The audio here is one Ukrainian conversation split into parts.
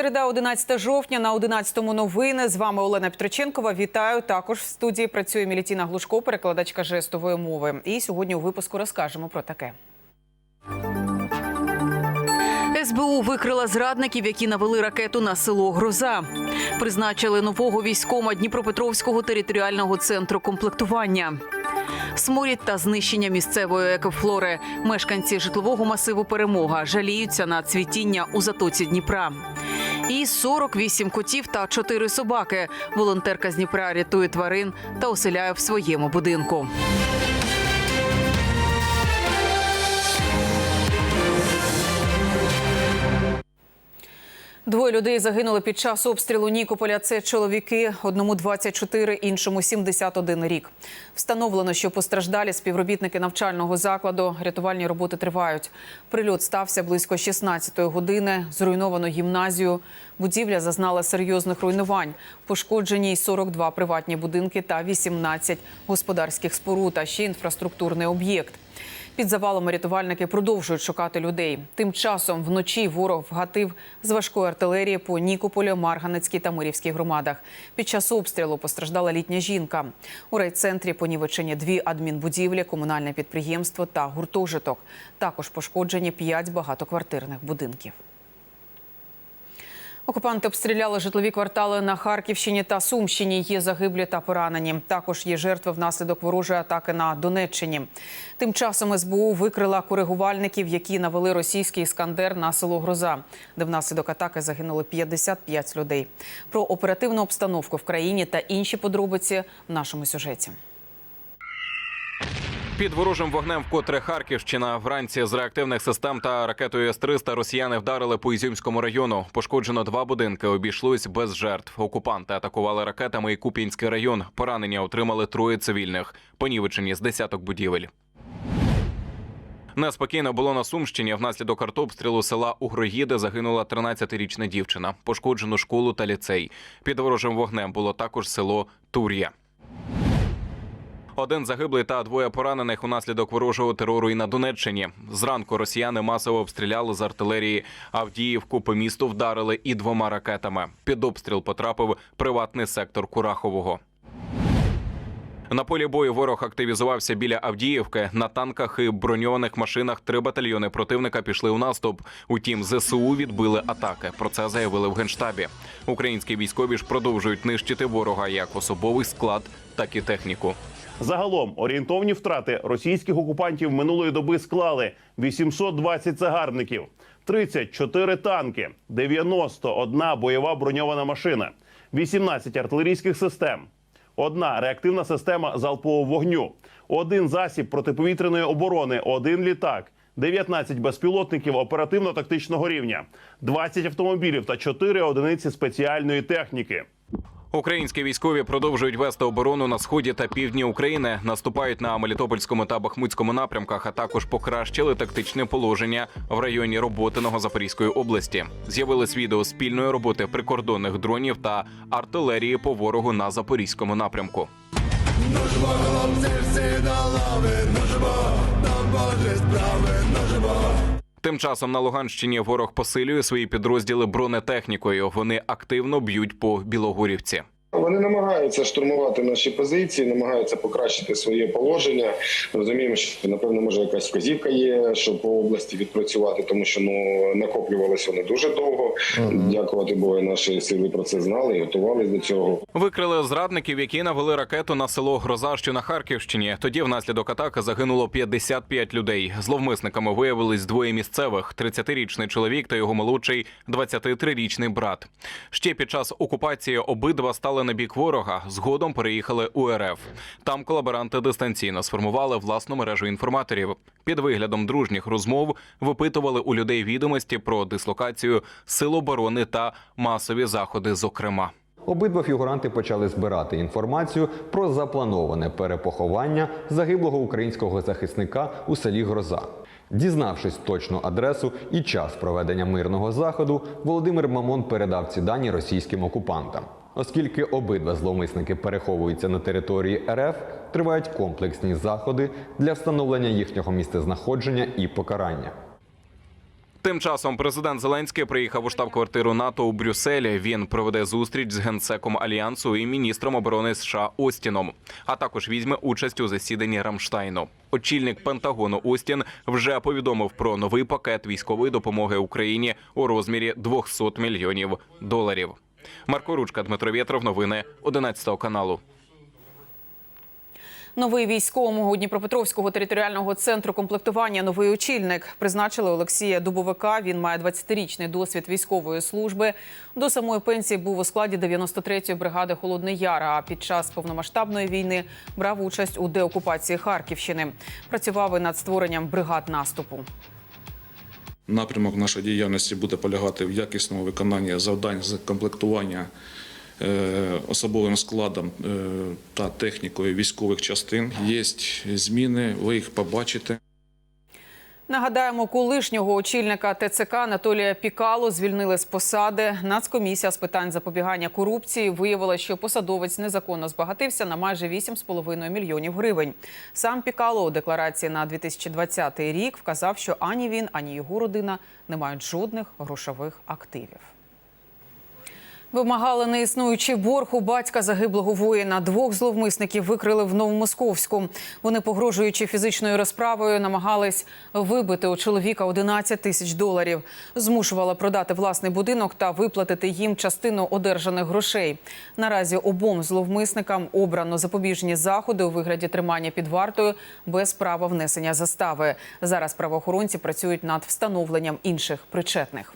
Середа, 11 жовтня на 11-му новини. З вами Олена Петриченкова. Вітаю. Також в студії працює Мілітіна Глушко, перекладачка жестової мови. І сьогодні у випуску розкажемо про таке. СБУ викрила зрадників, які навели ракету на село Гроза. Призначили нового військома Дніпропетровського територіального центру комплектування. Сморід та знищення місцевої екофлори. Мешканці житлового масиву Перемога жаліються на цвітіння у затоці Дніпра. І 48 котів та 4 собаки. Волонтерка з Дніпра рятує тварин та оселяє в своєму будинку. Двоє людей загинули під час обстрілу Нікополя. Це чоловіки, одному 24, іншому 71 рік. Встановлено, що постраждалі співробітники навчального закладу. Рятувальні роботи тривають. Прильот стався близько 16-ї години. Зруйновано гімназію. Будівля зазнала серйозних руйнувань. Пошкоджені й 42 приватні будинки та 18 господарських споруд, а ще інфраструктурний об'єкт. Під завалами рятувальники продовжують шукати людей. Тим часом вночі ворог вгатив з важкої артилерії по Нікополю, Марганецькій та Мирівській громадах. Під час обстрілу постраждала літня жінка. У райцентрі понівечені дві адмінбудівлі, комунальне підприємство та гуртожиток. Також пошкоджені п'ять багатоквартирних будинків. Окупанти обстріляли житлові квартали на Харківщині та Сумщині. Є загиблі та поранені. Також є жертви внаслідок ворожої атаки на Донеччині. Тим часом СБУ викрила коригувальників, які навели російський іскандер на село Гроза, де внаслідок атаки загинули 55 людей. Про оперативну обстановку в країні та інші подробиці в нашому сюжеті. Під ворожим вогнем вкотре Харківщина вранці з реактивних систем та ракетою С-300 росіяни вдарили по Ізюмському району. Пошкоджено два будинки. Обійшлось без жертв. Окупанти атакували ракетами і Купінський район. Поранення отримали троє цивільних. Понівечені з десяток будівель. Неспокійно було на Сумщині. Внаслідок артобстрілу села Угроїди загинула 13-річна дівчина. Пошкоджено школу та ліцей. Під ворожим вогнем було також село Тур'я. Один загиблий та двоє поранених унаслідок ворожого терору і на Донеччині. Зранку росіяни масово обстріляли з артилерії Авдіївку. По місту вдарили і двома ракетами. Під обстріл потрапив приватний сектор Курахового. На полі бою ворог активізувався біля Авдіївки. На танках і броньованих машинах три батальйони противника пішли у наступ. Утім, ЗСУ відбили атаки. Про це заявили в генштабі. Українські військові ж продовжують нищити ворога як особовий склад, так і техніку. Загалом орієнтовні втрати російських окупантів минулої доби склали 820 загарбників, 34 танки, 91 бойова броньована машина, 18 артилерійських систем, одна реактивна система залпового вогню, один засіб протиповітряної оборони, один літак. 19 безпілотників оперативно-тактичного рівня, 20 автомобілів та 4 одиниці спеціальної техніки. Українські військові продовжують вести оборону на сході та півдні України, наступають на Мелітопольському та Бахмутському напрямках, а також покращили тактичне положення в районі Роботиного Запорізької області. З'явились відео спільної роботи прикордонних дронів та артилерії по ворогу на запорізькому напрямку. Тим часом на Луганщині ворог посилює свої підрозділи бронетехнікою. Вони активно б'ють по Білогорівці. Вони намагаються штурмувати наші позиції, намагаються покращити своє положення. Розуміємо, що напевно може якась вказівка є, щоб по області відпрацювати, тому що ну накоплювалися вони дуже довго. Дякувати Богу, наші сили про це знали і готувалися до цього. Викрили зрадників, які навели ракету на село Гроза, що на Харківщині. Тоді внаслідок атаки загинуло 55 людей. Зловмисниками виявились двоє місцевих: 30-річний чоловік та його молодший 23-річний брат. Ще під час окупації обидва стали на бік ворога. Згодом переїхали у РФ. Там колаборанти дистанційно сформували власну мережу інформаторів. Під виглядом дружніх розмов випитували у людей відомості про дислокацію сил оборони та масові заходи, зокрема. Обидва фігуранти почали збирати інформацію про заплановане перепоховання загиблого українського захисника у селі Гроза. Дізнавшись точну адресу і час проведення мирного заходу, Володимир Мамон передав ці дані російським окупантам. Оскільки обидва зловмисники переховуються на території РФ, тривають комплексні заходи для встановлення їхнього місцезнаходження і покарання. Тим часом президент Зеленський приїхав у штаб-квартиру НАТО у Брюсселі. Він проведе зустріч з генсеком альянсу і міністром оборони США Остіном, а також візьме участь у засіданні Рамштайну. Очільник Пентагону Остін вже повідомив про новий пакет військової допомоги Україні у розмірі 200 мільйонів доларів. Марко Ручка, Дмитро Вєтров, новини 11 каналу. Новий військовому Дніпропетровського територіального центру комплектування новий очільник призначили Олексія Дубовика. Він має 20-річний досвід військової служби. До самої пенсії був у складі 93-ї бригади Холодний Яр. А під час повномасштабної війни брав участь у деокупації Харківщини. Працював і над створенням бригад наступу. Напрямок нашої діяльності буде полягати в якісному виконанні завдань з комплектування е, особовим складом е, та технікою військових частин. Є зміни, ви їх побачите. Нагадаємо, колишнього очільника ТЦК Анатолія Пікало звільнили з посади. Нацкомісія з питань запобігання корупції виявила, що посадовець незаконно збагатився на майже 8,5 мільйонів гривень. Сам Пікало у декларації на 2020 рік вказав, що ані він, ані його родина не мають жодних грошових активів. Вимагали неіснуючий борг у батька загиблого воїна. Двох зловмисників викрили в Новомосковську. Вони, погрожуючи фізичною розправою, намагались вибити у чоловіка 11 тисяч доларів. Змушувала продати власний будинок та виплатити їм частину одержаних грошей. Наразі обом зловмисникам обрано запобіжні заходи у вигляді тримання під вартою без права внесення застави. Зараз правоохоронці працюють над встановленням інших причетних.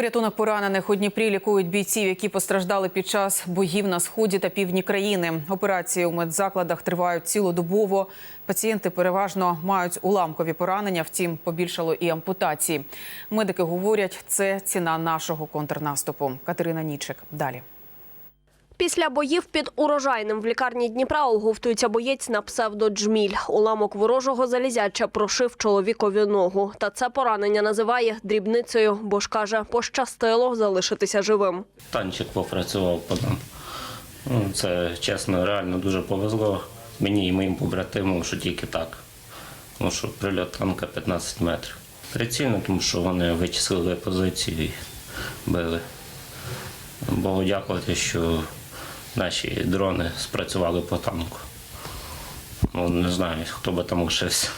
Порятунок поранених у Дніпрі лікують бійців, які постраждали під час боїв на сході та півдні країни. Операції у медзакладах тривають цілодобово. Пацієнти переважно мають уламкові поранення, втім побільшало і ампутації. Медики говорять, це ціна нашого контрнаступу. Катерина Нічик далі. Після боїв під урожайним в лікарні Дніпра оговтується боєць на псевдо Джміль. Уламок ворожого залізяча прошив чоловікові ногу. Та це поранення називає дрібницею, бо ж каже, пощастило залишитися живим. Танчик попрацював по нам. Ну, Це чесно, реально дуже повезло мені і моїм побратимам, що тільки так. Тому що прильот танка 15 метрів. Прицільно, тому що вони вичислили позицію і били. Богу дякувати, що наші дрони спрацювали по танку. Ну, не знаю, хто би там лишився.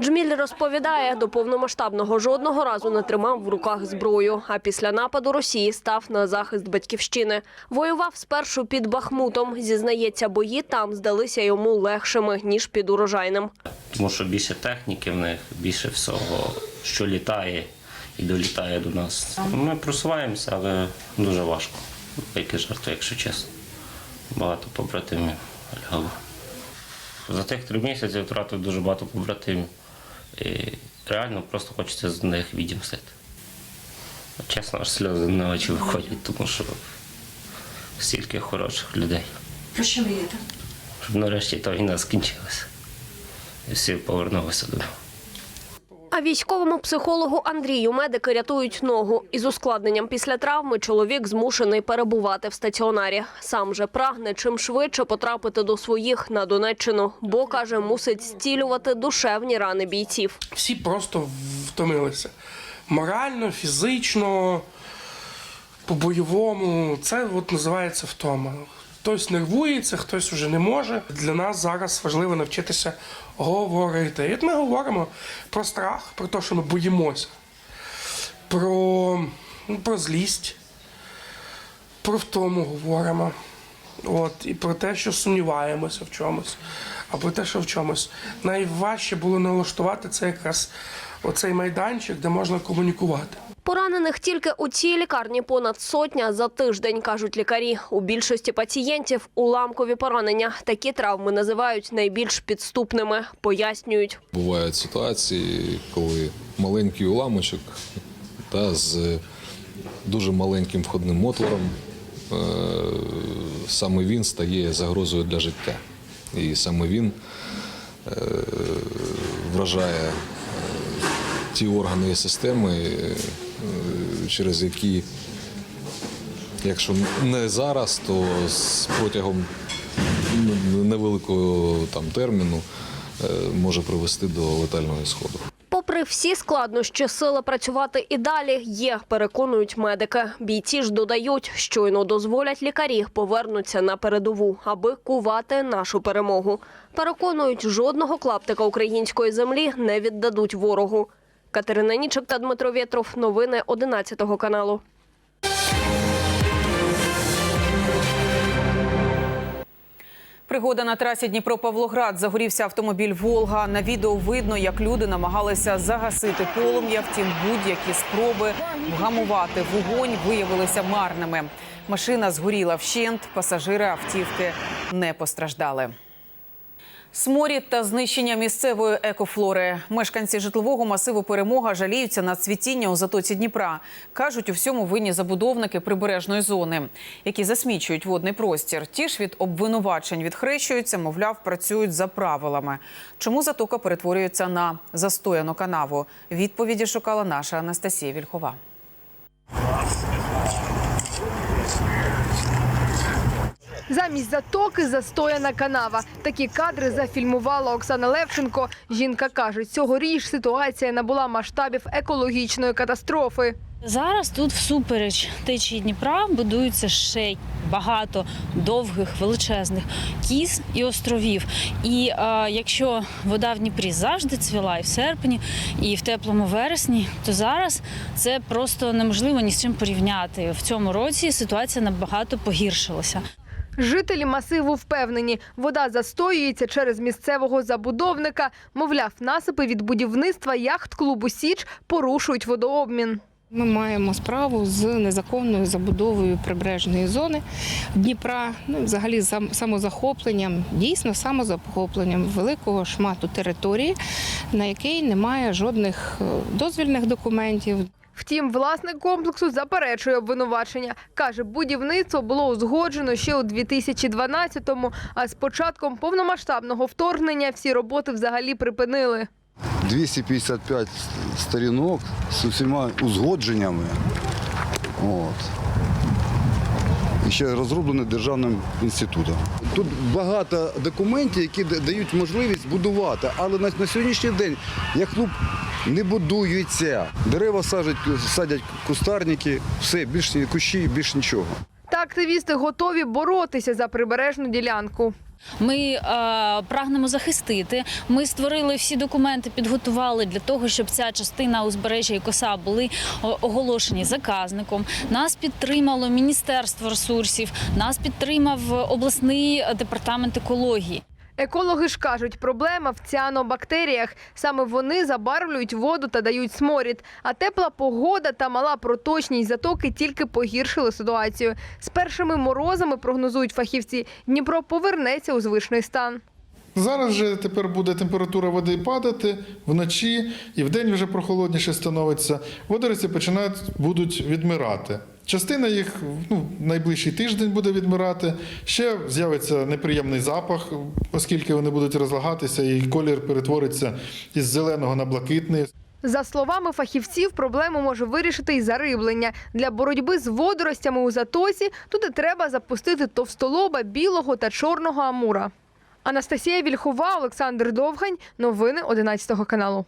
Джміль розповідає, до повномасштабного жодного разу не тримав в руках зброю. А після нападу Росії став на захист батьківщини. Воював спершу під Бахмутом. Зізнається, бої там здалися йому легшими ніж під урожайним. Тому що більше техніки в них, більше всього, що літає і долітає до нас. Ми просуваємося, але дуже важко. Які жарти, якщо чесно. Багато побратимів лягало. За тих три місяці я втратив дуже багато побратимів. І реально просто хочеться з них відімстити. Чесно, аж сльози на очі виходять, тому що стільки хороших людей. Про що мрієте? Щоб нарешті та війна скінчилася. І всі повернулися додому. А військовому психологу Андрію медики рятують ногу. Із ускладненням після травми чоловік змушений перебувати в стаціонарі. Сам же прагне чим швидше потрапити до своїх на Донеччину, бо каже, мусить зцілювати душевні рани бійців. всі просто втомилися. Морально, фізично, по-бойовому. Це от називається втома. Хтось нервується, хтось вже не може. Для нас зараз важливо навчитися говорити. І от ми говоримо про страх, про те, що ми боїмося, про, ну, про злість, про втому говоримо. От, і про те, що сумніваємося в чомусь, а про те, що в чомусь. Найважче було налаштувати це якраз оцей майданчик, де можна комунікувати. Поранених тільки у цій лікарні понад сотня за тиждень, кажуть лікарі. У більшості пацієнтів уламкові поранення. Такі травми називають найбільш підступними, пояснюють. Бувають ситуації, коли маленький уламочок та з дуже маленьким входним отвором, е, саме він стає загрозою для життя. І саме він е, вражає е, ті органи і системи, через які, якщо не зараз, то з протягом невеликого там терміну е, може привести до летального ісходу. Попри всі складнощі, сили працювати і далі є, переконують медики. Бійці ж додають, щойно дозволять лікарі повернуться на передову, аби кувати нашу перемогу. Переконують, жодного клаптика української землі не віддадуть ворогу. Катерина Нічик та Дмитро Вєтров. Новини 11 каналу. Пригода на трасі Дніпро-Павлоград. Загорівся автомобіль Волга. На відео видно, як люди намагалися загасити полум'я. Втім, будь-які спроби вгамувати вогонь виявилися марними. Машина згоріла вщент. Пасажири автівки не постраждали. Сморід та знищення місцевої екофлори. Мешканці житлового масиву Перемога жаліються на цвітіння у затоці Дніпра. кажуть, у всьому винні забудовники прибережної зони, які засмічують водний простір. Ті ж від обвинувачень відхрещуються, мовляв, працюють за правилами. Чому затока перетворюється на застояну канаву? Відповіді шукала наша Анастасія Вільхова. Замість затоки застояна канава. Такі кадри зафільмувала Оксана Левченко. Жінка каже, цьогоріч ситуація набула масштабів екологічної катастрофи. Зараз тут всупереч течії Дніпра будується ще багато довгих величезних кіз і островів. І е, якщо вода в Дніпрі завжди цвіла і в серпні, і в теплому вересні, то зараз це просто неможливо ні з чим порівняти. В цьому році ситуація набагато погіршилася. Жителі масиву впевнені, вода застоюється через місцевого забудовника. Мовляв, насипи від будівництва яхт-клубу Січ порушують водообмін. Ми маємо справу з незаконною забудовою прибережної зони Дніпра, ну взагалі самозахопленням, дійсно самозахопленням великого шмату території, на якій немає жодних е, дозвільних документів, Втім, власник комплексу заперечує обвинувачення. Каже, будівництво було узгоджено ще у 2012-му, а з початком повномасштабного вторгнення всі роботи взагалі припинили. 255 сторінок з усіма узгодженнями. От. Ще розроблено державним інститутом. Тут багато документів, які дають можливість будувати, але на, на сьогоднішній день як клуб не будується. Дерева садять, садять кустарники, все, більш кущі, більш нічого. Та активісти готові боротися за прибережну ділянку. Ми е, прагнемо захистити. Ми створили всі документи, підготували для того, щоб ця частина узбережжя і коса були оголошені заказником. Нас підтримало Міністерство ресурсів, нас підтримав обласний департамент екології. Екологи ж кажуть, проблема в ціанобактеріях. Саме вони забарвлюють воду та дають сморід. А тепла погода та мала проточність затоки тільки погіршили ситуацію. З першими морозами прогнозують фахівці, Дніпро повернеться у звичний стан. Зараз вже тепер буде температура води падати вночі і вдень вже прохолодніше становиться. Водорослі починають будуть відмирати. Частина їх ну, найближчий тиждень буде відмирати. Ще з'явиться неприємний запах, оскільки вони будуть розлагатися, і колір перетвориться із зеленого на блакитний. За словами фахівців, проблему може вирішити і зариблення. Для боротьби з водоростями у затосі тут і треба запустити товстолоба білого та чорного амура. Анастасія Вільхова, Олександр Довгань. Новини 11 каналу.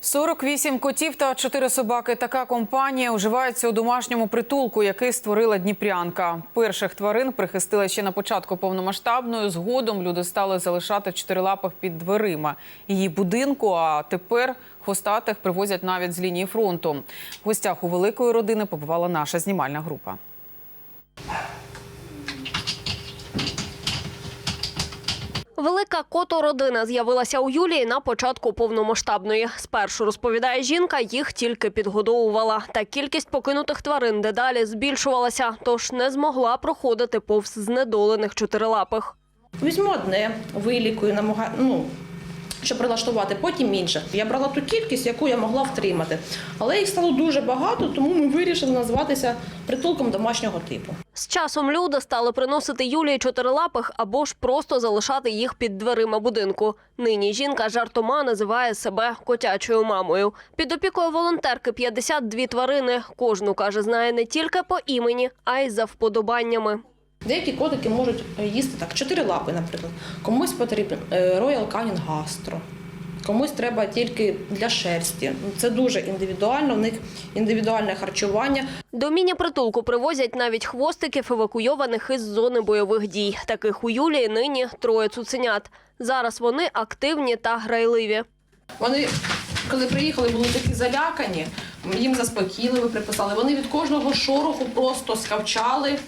48 котів та 4 собаки. Така компанія уживається у домашньому притулку, який створила Дніпрянка. Перших тварин прихистили ще на початку повномасштабної. Згодом люди стали залишати чотирилапих під дверима її будинку. А тепер хвостатих привозять навіть з лінії фронту. В гостях у великої родини побувала наша знімальна група. Велика котородина з'явилася у Юлії на початку повномасштабної. Спершу розповідає жінка, їх тільки підгодовувала. Та кількість покинутих тварин дедалі збільшувалася, тож не змогла проходити повз знедолених чотирилапих. Візьму одне, вилікую, намагаю, ну, щоб прилаштувати, потім інше. Я брала ту кількість, яку я могла втримати. Але їх стало дуже багато, тому ми вирішили назватися притулком домашнього типу. З часом люди стали приносити Юлії чотирилапих або ж просто залишати їх під дверима будинку. Нині жінка жартома називає себе котячою мамою. Під опікою волонтерки 52 тварини. Кожну, каже, знає не тільки по імені, а й за вподобаннями. Деякі котики можуть е, їсти так, чотири лапи, наприклад. Комусь потрібен е, Royal Canin Gastro, комусь треба тільки для шерсті. Це дуже індивідуально, в них індивідуальне харчування. До міні-притулку привозять навіть хвостиків евакуйованих із зони бойових дій. Таких у Юлії нині троє цуценят. Зараз вони активні та грайливі. Вони, коли приїхали, були такі залякані, їм заспокійливо приписали. Вони від кожного шороху просто скавчали,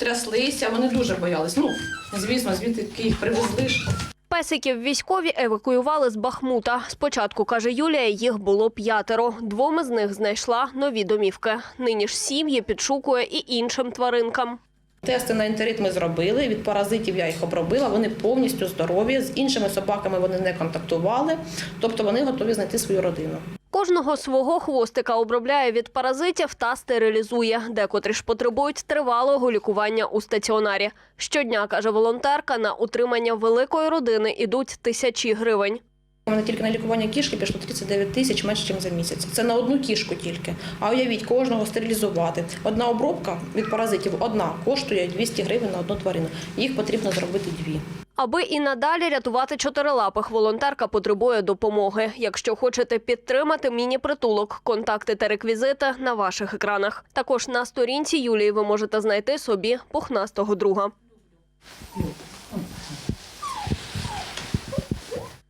тряслися. Вони дуже боялись. Ну, звісно, звідки їх привезли. ж. Песиків військові евакуювали з Бахмута. Спочатку, каже Юлія, їх було п'ятеро. Двом із них знайшла нові домівки. Нині ж сім'ї підшукує і іншим тваринкам. Тести на інтерит ми зробили. Від паразитів я їх обробила. Вони повністю здорові. З іншими собаками вони не контактували, тобто вони готові знайти свою родину. Кожного свого хвостика обробляє від паразитів та стерилізує. Декотрі ж потребують тривалого лікування у стаціонарі. Щодня, каже волонтерка, на утримання великої родини ідуть тисячі гривень. У мене тільки на лікування кішки пішло 39 тисяч менше, ніж за місяць. Це на одну кішку тільки. А уявіть, кожного стерилізувати. Одна обробка від паразитів одна коштує 200 гривень на одну тварину. Їх потрібно зробити дві. Аби і надалі рятувати чотирилапих, волонтерка потребує допомоги. Якщо хочете підтримати міні-притулок, контакти та реквізити на ваших екранах. Також на сторінці Юлії ви можете знайти собі пухнастого друга.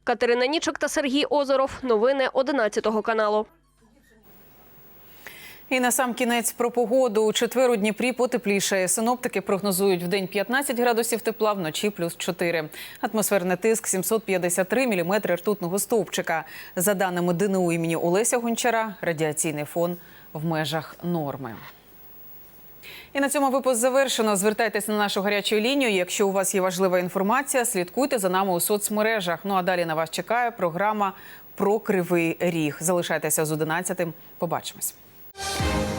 Катерина Нічок та Сергій Озоров. Новини 11 каналу. І на сам кінець про погоду. У четвер у Дніпрі потеплішає. Синоптики прогнозують в день 15 градусів тепла, вночі плюс 4. Атмосферний тиск 753 міліметри ртутного стовпчика. За даними ДНУ імені Олеся Гончара, радіаційний фон в межах норми. І на цьому випуск завершено. Звертайтесь на нашу гарячу лінію. Якщо у вас є важлива інформація, слідкуйте за нами у соцмережах. Ну а далі на вас чекає програма про кривий ріг. Залишайтеся з 11. Побачимось. Thank you